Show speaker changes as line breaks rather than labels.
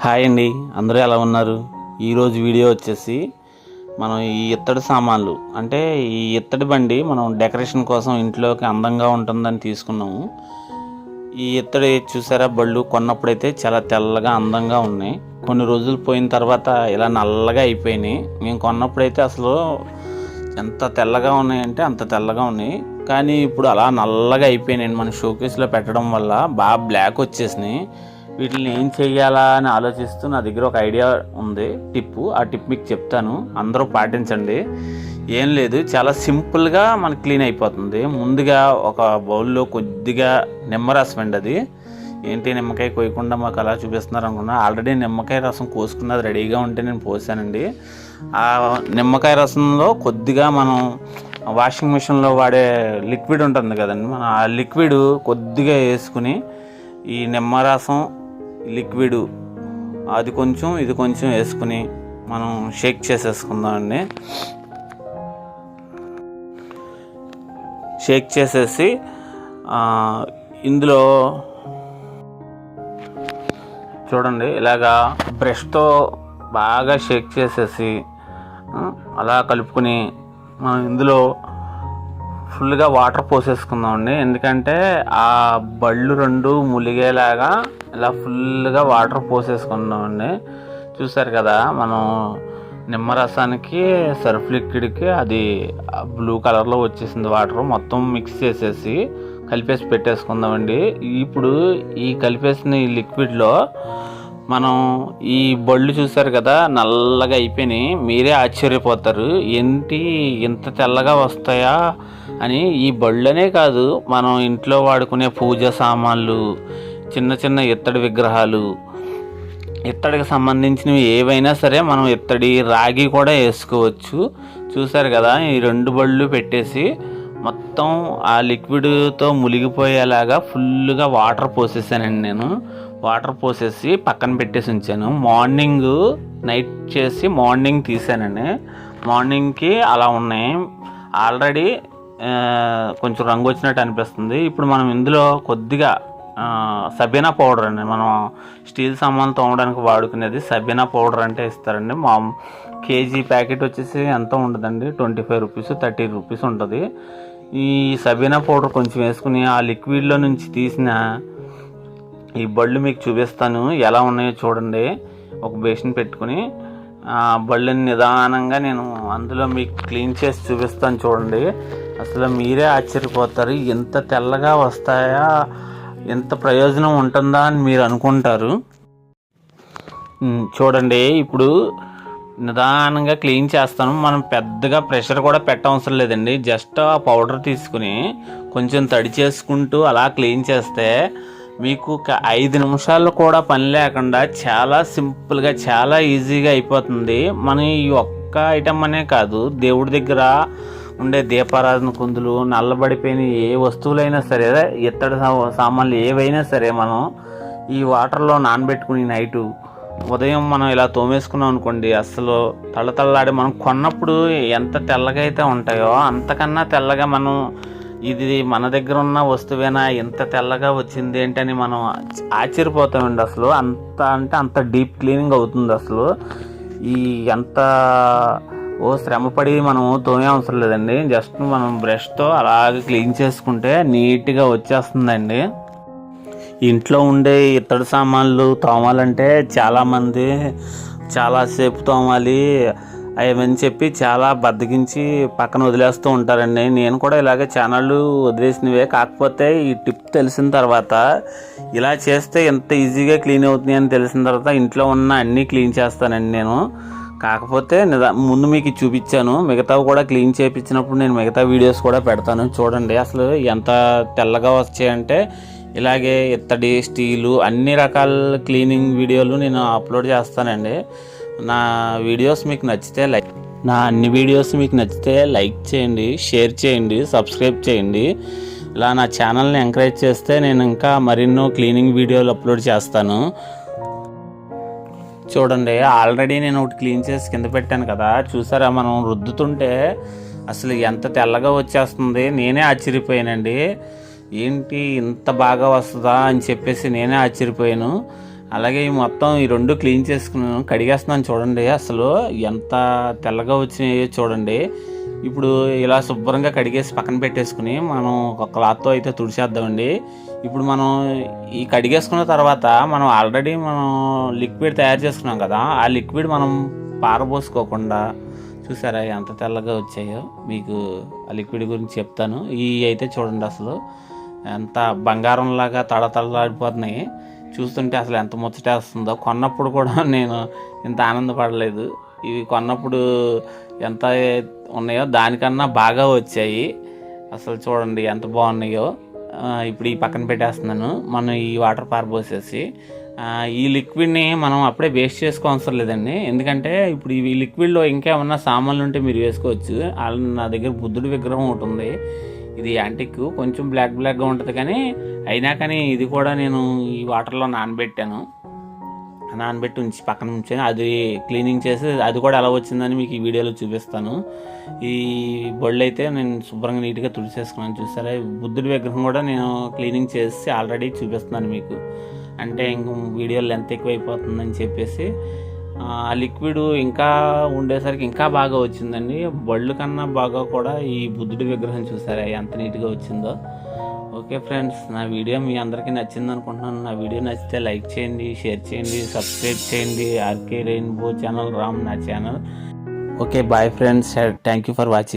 Hi అండి. అందరూ ఎలా ఉన్నారు? ఈరోజు వీడియో వచ్చేసి మనం ఈ ఇత్తడి సామాన్లు అంటే ఈ ఇత్తడి బండి మనం డెకరేషన్ కోసం ఇంట్లోకి అందంగా ఉంటుందని తీసుకున్నాము. ఈ ఇత్తడి చూసారా? బళ్ళు కొన్నప్పుడైతే చాలా తెల్లగా అందంగా ఉన్నాయి. కొన్ని రోజులు పోయిన తర్వాత ఇలా నల్లగా అయిపోయినాయి. మేము కొన్నప్పుడైతే అసలు ఎంత తెల్లగా ఉన్నాయంటే అంత తెల్లగా ఉన్నాయి. కానీ ఇప్పుడు అలా నల్లగా అయిపోయినాయి. మన షోకేస్లో పెట్టడం వల్ల బాగా బ్లాక్ వచ్చేసినాయి. వీటిని ఏం చేయాలా అని ఆలోచిస్తూ నా దగ్గర ఒక ఐడియా ఉంది టిప్పు. ఆ టిప్ మీకు చెప్తాను. అందరూ పాటించండి. ఏం లేదు చాలా సింపుల్గా మనకి క్లీన్ అయిపోతుంది. ముందుగా ఒక బౌల్లో కొద్దిగా నిమ్మరసం అండి అది. ఏంటి నిమ్మకాయ కోయకుండా మాకు అలా చూపిస్తున్నారు అనుకున్నా. ఆల్రెడీ నిమ్మకాయ రసం కోసుకున్నది రెడీగా ఉంటే నేను పోసానండి. ఆ నిమ్మకాయ రసంలో కొద్దిగా మనం వాషింగ్ మిషన్లో వాడే లిక్విడ్ ఉంటుంది కదండి మనం ఆ లిక్విడ్ కొద్దిగా వేసుకుని ఈ నిమ్మరసం లిక్విడ్. అది కొంచెం ఇది కొంచెం వేసుకుని మనం షేక్ చేసేసుకుందామండి షేక్ చేసేసి ఇందులో చూడండి ఇలాగా బ్రష్తో బాగా షేక్ చేసేసి అలా కలుపుకొని మనం ఇందులో ఫుల్గా వాటర్ పోసేసుకుందామండి. ఎందుకంటే ఆ బళ్ళు రెండు ములిగేలాగా ఇలా ఫుల్గా వాటర్ పోసేసుకుందామండి. చూసారు కదా మనం నిమ్మరసానికి సర్ఫ్ లిక్విడ్కి అది బ్లూ కలర్లో వచ్చేసింది వాటర్. మొత్తం మిక్స్ చేసేసి కలిపేసి పెట్టేసుకుందామండి. ఇప్పుడు ఈ కలిపేసిన ఈ లిక్విడ్లో మనం ఈ బళ్ళు చూసారు కదా నల్లగా అయిపోయినాయి. మీరే ఆశ్చర్యపోతారు. ఏంటి ఇంత తెల్లగా వస్తాయా? అని ఈ బళ్ళనే కాదు మనం ఇంట్లో వాడుకునే పూజ సామాన్లు చిన్న చిన్న ఇత్తడి విగ్రహాలు ఇత్తడికి సంబంధించినవి ఏవైనా సరే మనం ఇత్తడి రాగి కూడా వేసుకోవచ్చు. చూసారు కదా ఈ రెండు బళ్ళు పెట్టేసి మొత్తం ఆ లిక్విడ్తో మునిగిపోయేలాగా ఫుల్గా వాటర్ పోసేసానండి నేను. వాటర్ పోసేసి పక్కన పెట్టేసి ఉంచాను. మార్నింగ్ నైట్ చేసి మార్నింగ్ తీసానండి. మార్నింగ్కి అలా ఉన్నాయి. ఆల్రెడీ కొంచెం రంగు వచ్చినట్టు అనిపిస్తుంది. ఇప్పుడు మనం ఇందులో కొద్దిగా సబీనా పౌడర్ అండి. మనం స్టీల్ సామాన్లు తోమడానికి వాడుకునేది సబీనా పౌడర్ అంటే ఇస్తారండి. మా కేజీ ప్యాకెట్ వచ్చేసి ఎంత ఉండదండి twenty five rupees thirty rupees ఉంటుంది. ఈ సబీనా పౌడర్ కొంచెం వేసుకుని ఆ లిక్విడ్లో నుంచి తీసిన ఈ బళ్ళు మీకు చూపిస్తాను. ఎలా ఉన్నాయో చూడండి. ఒక బేసిన్ పెట్టుకుని ఆ బళ్ళని నిదానంగా నేను అందులో మీకు క్లీన్ చేసి చూపిస్తాను చూడండి. అసలు మీరే ఆశ్చర్యపోతారు. ఎంత తెల్లగా వస్తాయా? ఎంత ప్రయోజనం ఉంటుందా అని మీరు అనుకుంటారు. చూడండి ఇప్పుడు నిదానంగా క్లీన్ చేస్తాను. మనం పెద్దగా ప్రెషర్ కూడా పెట్టవసరం లేదండి. జస్ట్ ఆ పౌడర్ తీసుకుని కొంచెం తడి చేసుకుంటూ అలా క్లీన్ చేస్తే మీకు ఐదు నిమిషాలు కూడా పని లేకుండా చాలా సింపుల్గా చాలా ఈజీగా అయిపోతుంది. మన ఈ ఒక్క ఐటమ్ అనే కాదు దేవుడి దగ్గర ఉండే దీపారాధన కుందులు నల్లబడిపోయిన ఏ వస్తువులైనా సరే ఇత్తడి సా- సామాన్లు ఏవైనా సరే మనం ఈ వాటర్లో నానబెట్టుకుని నైటు ఉదయం మనం ఇలా తోమేసుకున్నాం అనుకోండి అసలు తళ్ళతళ్ళాడి మనం కొన్నప్పుడు ఎంత తెల్లగా అయితే ఉంటాయో అంతకన్నా తెల్లగా మనం ఇది మన దగ్గర ఉన్న వస్తువేనా ఇంత తెల్లగా వచ్చింది ఏంటని మనం ఆశ్చర్యపోతామండి అసలు. అంత అంటే అంత డీప్ క్లీనింగ్ అవుతుంది అసలు. ఈ ఎంత ఓ శ్రమపడి మనము తోమే అవసరం లేదండి. జస్ట్ మనం బ్రష్తో అలాగే క్లీన్ చేసుకుంటే నీట్గా వచ్చేస్తుందండి. ఇంట్లో ఉండే ఇత్తడి సామాన్లు తోమాలంటే చాలామంది చాలాసేపు తోమాలి. అవని చెప్పి చాలా బద్దకించి పక్కన వదిలేస్తూ ఉంటారండి. నేను కూడా ఇలాగే ఛానళ్ళు వదిలేసినవే. కాకపోతే ఈ టిప్ తెలిసిన తర్వాత ఇలా చేస్తే ఎంత ఈజీగా క్లీన్ అవుతుంది అని తెలిసిన తర్వాత ఇంట్లో ఉన్న అన్నీ క్లీన్ చేస్తానండి నేను. కాకపోతే నిదా ముందు మీకు చూపించాను. మిగతావి కూడా క్లీన్ చేయించినప్పుడు నేను మిగతా వీడియోస్ కూడా పెడతాను. చూడండి అసలు ఎంత తెల్లగా వచ్చాయంటే ఇలాగే ఇత్తడి స్టీలు అన్ని రకాల క్లీనింగ్ వీడియోలు నేను అప్లోడ్ చేస్తానండి. నా వీడియోస్ మీకు నచ్చితే లైక్ నా అన్ని వీడియోస్ మీకు నచ్చితే లైక్ చేయండి షేర్ చేయండి సబ్స్క్రైబ్ చేయండి. ఇలా నా ఛానల్ని ఎంకరేజ్ చేస్తే నేను ఇంకా మరెన్నో క్లీనింగ్ వీడియోలు అప్లోడ్ చేస్తాను. చూడండి ఆల్రెడీ నేను ఒకటి క్లీన్ చేసి కింద పెట్టాను కదా చూసారా మనం రుద్దుతుంటే అసలు ఎంత తెల్లగా వచ్చేస్తుంది నేనే ఆశ్చర్యపోయానండి. ఏంటి ఇంత బాగా వస్తుందా అని చెప్పేసి నేనే ఆశ్చర్యపోయాను. అలాగే ఈ మొత్తం ఈ రెండు క్లీన్ చేసుకున్నాను కడిగేస్తున్నాను చూడండి అసలు ఎంత తెల్లగా వచ్చినాయో చూడండి. ఇప్పుడు ఇలా శుభ్రంగా కడిగేసి పక్కన పెట్టేసుకుని మనం ఒక క్లాత్తో అయితే తుడిచేద్దామండి. ఇప్పుడు మనం ఈ కడిగేసుకున్న తర్వాత మనం ఆల్రెడీ మనం లిక్విడ్ తయారు చేసుకున్నాం కదా ఆ లిక్విడ్ మనం పారబోసుకోకుండా చూసారా ఎంత తెల్లగా వచ్చాయో? మీకు ఆ లిక్విడ్ గురించి చెప్తాను. ఈ అయితే చూడండి అసలు ఎంత బంగారంలాగా తడతడలాడిపోతున్నాయి. చూస్తుంటే అసలు ఎంత ముచ్చటేస్తుందో. కొన్నప్పుడు కూడా నేను ఇంత ఆనందపడలేదు. ఇవి కొన్నప్పుడు ఎంత ఉన్నాయో దానికన్నా బాగా వచ్చాయి. అసలు చూడండి ఎంత బాగున్నాయో. ఇప్పుడు ఈ పక్కన పెట్టేస్తున్నాను. మనం ఈ వాటర్ పారబోసేసి ఈ లిక్విడ్ని మనం అప్పుడే వేస్ట్ చేసుకోవసరం లేదండి. ఎందుకంటే ఇప్పుడు ఈ లిక్విడ్లో ఇంకేమన్నా సామాన్లు ఉంటే మీరు వేసుకోవచ్చు. నా దగ్గర బుద్ధుడి విగ్రహం ఒకటి ఉంది. ఇది యాంటిక్. కొంచెం బ్లాక్ బ్లాక్గా ఉంటుంది కానీ అయినా కానీ ఇది కూడా నేను ఈ వాటర్లో నానబెట్టాను. నానబెట్టి ఉంచి పక్కన ఉంచాను. అది క్లీనింగ్ చేసి అది కూడా ఎలా వచ్చిందని మీకు ఈ వీడియోలో చూపిస్తాను. ఈ బొళ్ళు అయితే నేను శుభ్రంగా నీట్గా తుడిచేసుకున్నాను. చూసారా? బుద్ధుడి విగ్రహం కూడా నేను క్లీనింగ్ చేసి ఆల్రెడీ చూపిస్తున్నాను మీకు. అంటే ఇంక వీడియో లెంత్ ఎక్కువైపోతుందని చెప్పేసి ఆ లిక్విడ్ ఇంకా ఉండేసరికి ఇంకా బాగా వచ్చిందండి. బళ్ళు కన్నా బాగా కూడా ఈ బుద్ధుడి విగ్రహం చూసారా? ఎంత నీట్గా వచ్చిందో. ఓకే ఫ్రెండ్స్ నా వీడియో మీ అందరికీ నచ్చింది అనుకుంటున్నాను. నా వీడియో నచ్చితే లైక్ చేయండి షేర్ చేయండి సబ్స్క్రైబ్ చేయండి. ఆర్కే రెయిన్బో ఛానల్ రామ్ నా channel. Okay bye friends. Thank you for watching.